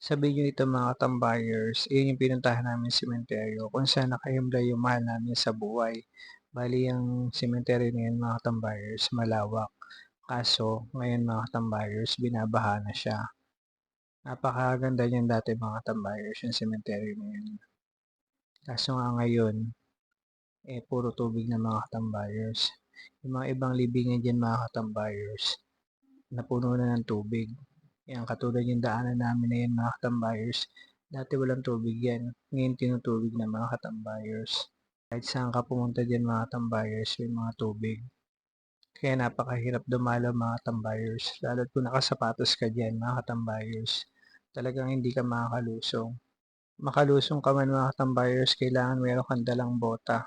Sa video ito mga tambayers, iyon yung pinuntahan namin sementeryo kung saan nakahimlay yung mahal namin sa buhay. Bali ang sementeryo na yun mga tambayers, malawak. Kaso ngayon mga tambayers, binabaha na siya. Napakaganda niyan dati mga tambayers, yung sementeryo na yun. Kaso nga ngayon, eh puro tubig na mga tambayers. Yung mga ibang libingan dyan mga katambayers, napuno na ng tubig. Yan, katulad yung daanan namin na yan mga katambayers. Dati walang tubig yan. Ngayon tinutubig na mga katambayers. Kahit saan ka pumunta dyan mga katambayers, may mga tubig. Kaya napakahirap dumalaw mga katambayers. Lalo't kung nakasapatos ka dyan mga katambayers. Talagang hindi ka makakalusong. Makalusong ka man mga katambayers, kailangan meron kang dalang bota.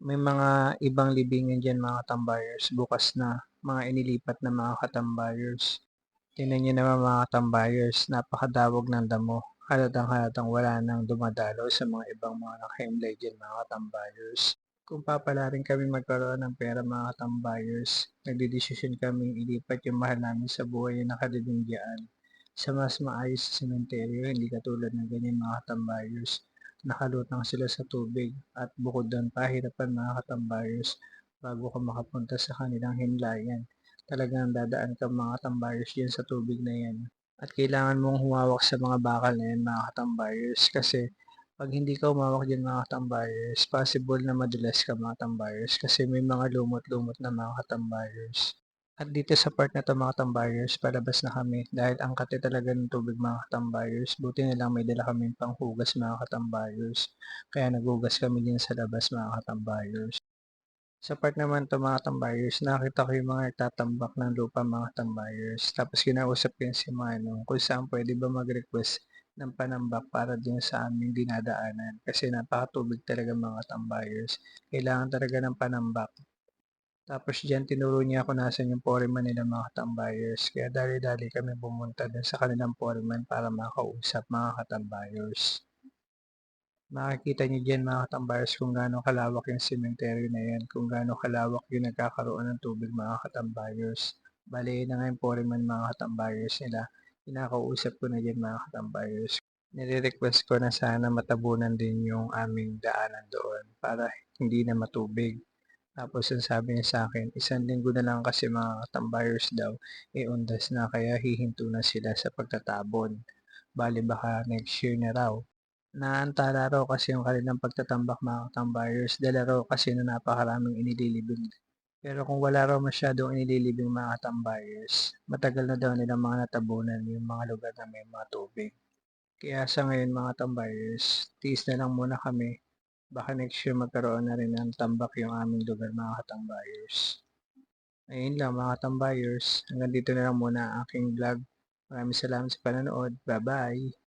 May mga ibang libingan dyan mga katambayers, bukas na. Mga inilipat na mga katambayers. Tingnan nyo naman mga tambayers, napakadawag ng damo. Halatang halatang wala nang dumadalo sa mga ibang mga nakahimlay dyan mga tambayers. Kung papala rin kami magkaroon ng pera mga tambayers, nagdidesisyon kaming ilipat yung mahal namin sa buhay na nakalibing diyan sa mas maayos sa sementeryo, hindi katulad ng ganyan mga tambayers. Nakalutang sila sa tubig at bukod doon pahirapan mga katambayers bago ka makapunta sa kanilang himlayan talagang dadaan ka mga tambayers dyan sa tubig na yan. At kailangan mong humawak sa mga bakal na yan mga katambayers kasi pag hindi ka humawak dyan mga katambayers, possible na madulas ka mga tambayers kasi may mga lumot-lumot na mga katambayers. At dito sa part na to mga tambayers, palabas na kami dahil ang kate talaga ng tubig mga katambayers. Buti na lang may dala kami panghugas mga katambayers. Kaya nagugas kami din sa labas mga katambayers. Sa part naman to mga tambayers, nakita ko yung mga nagtatambak ng lupa mga tambayers. Tapos kinausap ko yung si Manong kung saan pwede ba mag-request ng panambak para din sa aming dinadaanan. Kasi napakatubig talaga mga tambayers. Kailangan talaga ng panambak. Tapos dyan tinuro niya ako nasan yung foreman nila mga tambayers. Kaya dali-dali kami pumunta dun sa kanilang foreman para makausap mga katambayers. Makikita niyo diyan mga katambayers kung gaano kalawak yung cemetery na yan, kung gaano kalawak yung nagkakaroon ng tubig mga katambayers. Bali na nga yung foreman mga katambayers nila. Kinakausap ko na diyan mga katambayers. Nire-request ko na sana matabunan din yung aming daanan doon para hindi na matubig. Tapos ang sabi niya sa akin, isang linggo na lang kasi mga katambayers daw, e undas na kaya hihinto na sila sa pagtatabon. Bali baka next year na raw. Naantala raw kasi yung kanilang pagtatambak mga katambayers, dala raw kasi na napakaraming inililibing. Pero kung wala raw masyadong inililibing mga katambayers, matagal na daw nilang mga natabunan yung mga lugar na may mga tubig. Kaya sa ngayon mga tambayers, tiis na lang muna kami. Baka next year magkaroon na rin ng tambak yung aming lugar mga katambayers. Ayun lang mga tambayers, hanggang dito na lang muna ang aking vlog. Maraming salamat sa panonood. Bye-bye!